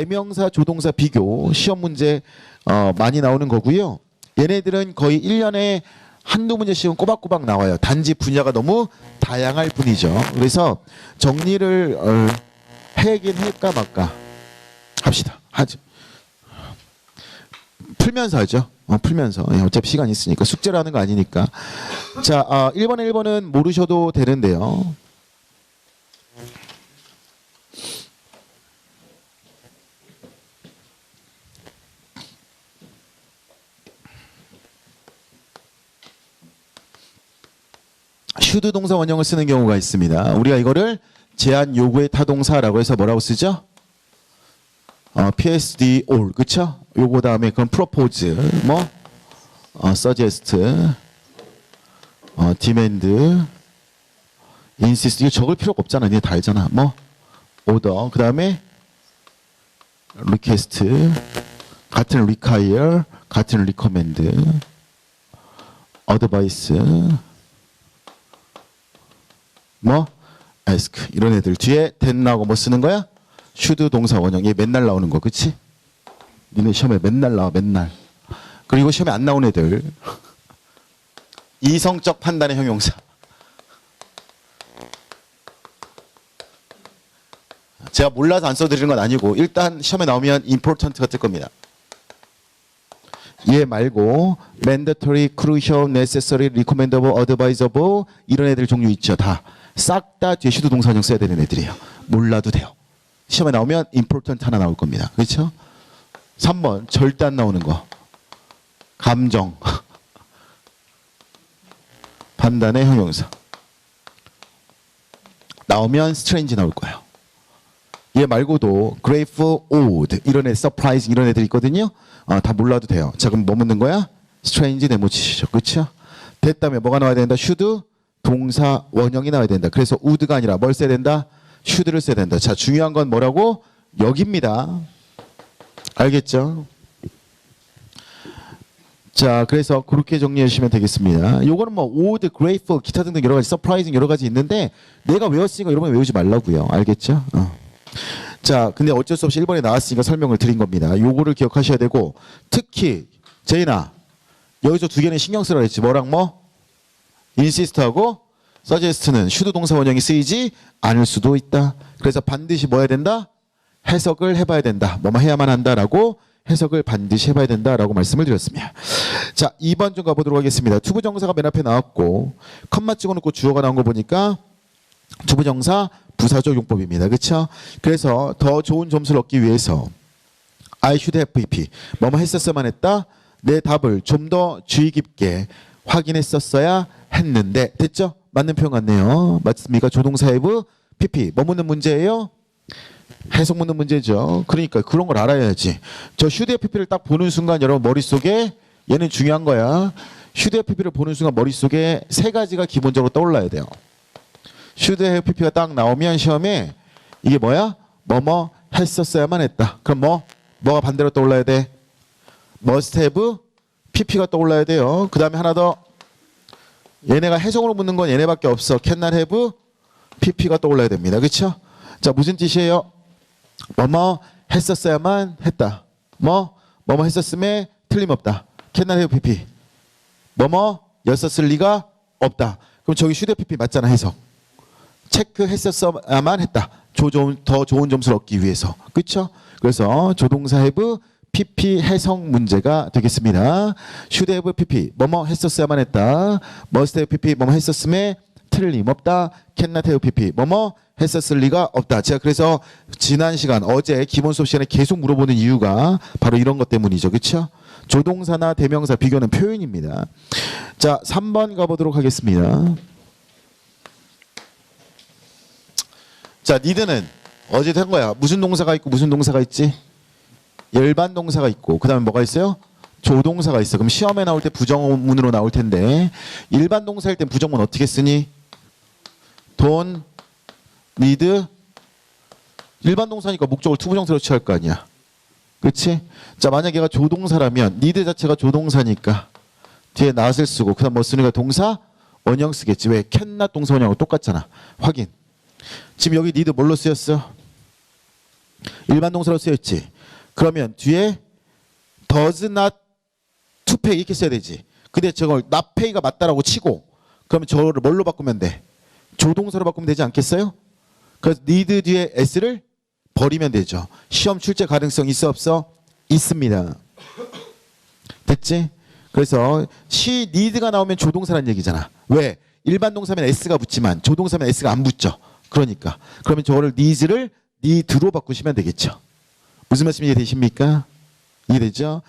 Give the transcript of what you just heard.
대명사 조동사 비교 시험 문제 어, 많이 나오는 거고요. 얘네들은 거의 1년에 한두 문제씩은 꼬박꼬박 나와요. 단지 분야가 너무 다양할 뿐이죠. 그래서 정리를 어, 해긴 할까 말까 합시다. 하죠. 풀면서 하죠. 어, 풀면서. 예, 어차피 시간이 있으니까 숙제를 하는 거 아니니까. 자, 아, 1번에 1번은 모르셔도 되는데요. 슈드 동사 원형을 쓰는 경우가 있습니다. 우리가 이거를 제한 요구의 타동사라고 해서 뭐라고 쓰죠? 어, PSD all 그쵸? 요거 다음에 그럼 propose 뭐 어, suggest 어, demand insist 이거 적을 필요가 없잖아. 니네 다 알잖아. 뭐 order 그 다음에 request 같은 require 같은 recommend advice 뭐? ask. 이런 애들 뒤에 then 나오고 뭐 쓰는 거야? should 동사 원형 얘 맨날 나오는 거 그치? 니네 시험에 맨날 나와 맨날. 그리고 시험에 안 나온 애들. 이성적 판단의 형용사. 제가 몰라서 안 써드리는 건 아니고 일단 시험에 나오면 important가 뜰 겁니다 얘 말고 mandatory, crucial, necessary, recommendable, advisable 이런 애들 종류 있죠 다. 싹다 슈드 동사형 써야 되는 애들이에요. 몰라도 돼요. 시험에 나오면 important 하나 나올 겁니다. 그렇죠? 3번 절대 안 나오는 거. 감정. 판단의 형용사. 나오면 strange 나올 거예요 얘 말고도 grateful, odd 이런 애, surprise 이런 애들 있거든요. 어, 다 몰라도 돼요. 자 그럼 뭐 묻는 거야? strange 네모치시죠. 그렇죠? 됐다면 뭐가 나와야 된다? should 동사 원형이 나와야 된다. 그래서 would가 아니라 뭘 써야 된다? should를 써야 된다. 자 중요한 건 뭐라고? 여기입니다. 알겠죠? 자, 그래서 그렇게 정리해 주시면 되겠습니다. 요거는 뭐 odd, grateful, 기타 등등 여러 가지 surprising 여러 가지 있는데 내가 외웠으니까 여러분 외우지 말라고요. 알겠죠? 어. 자, 근데 어쩔 수 없이 1번에 나왔으니까 설명을 드린 겁니다. 요거를 기억하셔야 되고 특히 제인아 여기서 두 개는 신경 쓰라 했지. 뭐랑 뭐? insist하고 suggest는 should 동사 원형이 쓰이지 않을 수도 있다. 그래서 반드시 뭐 해야 된다? 해석을 해봐야 된다. 뭐뭐 해야만 한다라고 해석을 반드시 해봐야 된다라고 말씀을 드렸습니다. 자, 2번 좀 가보도록 하겠습니다. 투부정사가 맨 앞에 나왔고 컴마 찍어놓고 주어가 나온 거 보니까 투부정사 부사적 용법입니다. 그렇죠? 그래서 더 좋은 점수를 얻기 위해서 I should have PP 뭐뭐 했었어야만 했다. 내 답을 좀 더 주의 깊게 확인했었어야 했는데 됐죠? 맞는 표현 같네요. 맞습니까? 조동사 have PP 뭐 묻는 문제예요? 해석 묻는 문제죠. 그러니까 그런 걸 알아야지. 저 have PP를 딱 보는 순간 여러분 머릿속에 얘는 중요한 거야. have PP를 보는 순간 머릿속에 세 가지가 기본적으로 떠올라야 돼요. Should have pp가 딱 나오면 시험에 이게 뭐야? 뭐뭐 했었어야만 했다. 그럼 뭐 뭐가 반대로 떠올라야 돼? must have pp가 떠올라야 돼요. 그 다음에 하나 더 얘네가 해석으로 묻는 건 얘네밖에 없어. can not have pp가 떠올라야 됩니다. 그렇죠? 자 무슨 뜻이에요? 뭐뭐 했었어야만 했다. 뭐 뭐뭐 했었음에 틀림없다. can not have pp 뭐뭐 였었을 리가 없다. 그럼 저기 휴대 pp 맞잖아 해석. 체크했었어야만 했다. 조, 좋은, 더 좋은 점수를 얻기 위해서. 그렇죠? 그래서 조동사 have PP 해석 문제가 되겠습니다. should have PP 뭐뭐 했었어야만 했다. must have PP 뭐뭐 했었음에 틀림없다. cannot have PP 뭐뭐 했었을 리가 없다. 제가 그래서 지난 시간 어제 기본 수업 시간에 계속 물어보는 이유가 바로 이런 것 때문이죠. 그렇죠? 조동사나 대명사 비교는 표현입니다. 자, 3번 가보도록 하겠습니다. 자, 니드는 어제도 한 거야. 무슨 동사가 있고 무슨 동사가 있지? 열반 동사가 있고 그 다음에 뭐가 있어요? 조동사가 있어. 그럼 시험에 나올 때 부정문으로 나올 텐데 일반 동사일 땐 부정문 어떻게 쓰니? 돈, 니드 일반 동사니까 목적을 투부정사로 취할 거 아니야. 그렇지? 자, 만약 얘가 조동사라면 니드 자체가 조동사니까 뒤에 not을 쓰고 그 다음 뭐 쓰는 거 동사 원형 쓰겠지. 왜? 캔낫 동사 원형하고 똑같잖아. 확인. 지금 여기 니드 뭘로 쓰였어? 일반 동사로 쓰였지. 그러면 뒤에 does not to pay 이렇게 써야 되지. 근데 저걸 not pay가 맞다라고 치고 그러면 저를 뭘로 바꾸면 돼? 조동사로 바꾸면 되지 않겠어요? 그래서 need 뒤에 s를 버리면 되죠. 시험 출제 가능성 있어 없어? 있습니다. 됐지? 그래서 she need가 나오면 조동사란 얘기잖아. 왜? 일반 동사면 s가 붙지만 조동사면 s가 안 붙죠. 그러니까 그러면 저거를 needs를 need로 바꾸시면 되겠죠. 무슨 말씀이 이해되십니까? 이해되죠?